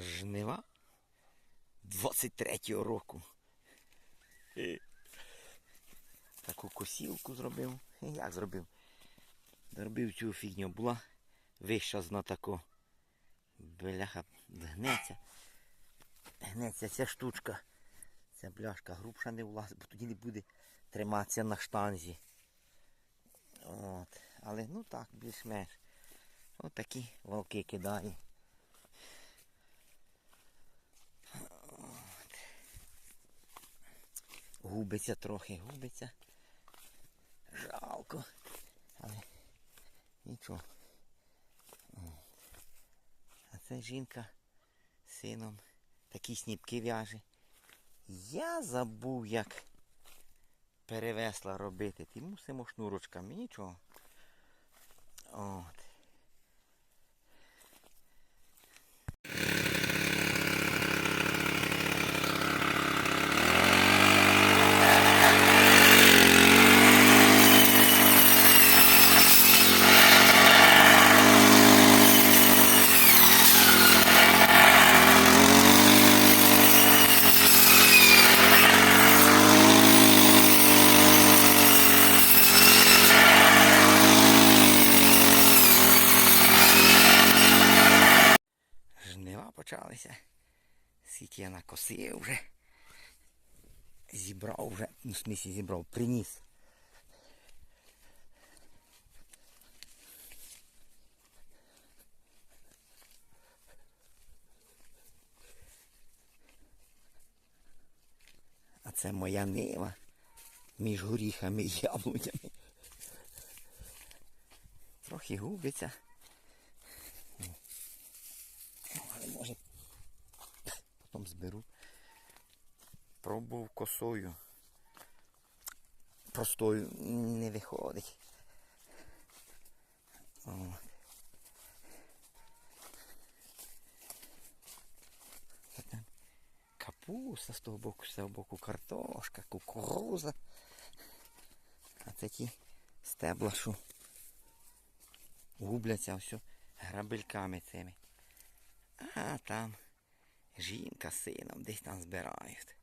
Жнива 23-го року. Таку косілку зробив. Як зробив? Зробив цю фігню. Була вища зна тако. Бляха, гнеться. Гнеться ця штучка. Ця бляшка грубша не влазить, бо тоді не буде триматися на штанзі. От. Але ну так, більш-менш. От волки кидає. Губиться трохи, губиться. Жалко. Але нічого. А це жінка з сином такі сніпки в'яже. Я забув, як перевесла робити. Ти мусимо шнурочками, нічого. От. Жнива почалися. Скільки я накосив вже. Зібрав вже, ну в смісі зібрав, приніс. А це моя нива між горіхами і яблунями. Трохи губиться. Але може зберу. Пробував косою. Простою не виходить. О. Капуста з того боку, з того боку картошка, кукуруза. А такі стебла, що губляться все грабельками цими. А там жінка з сином десь там збирають.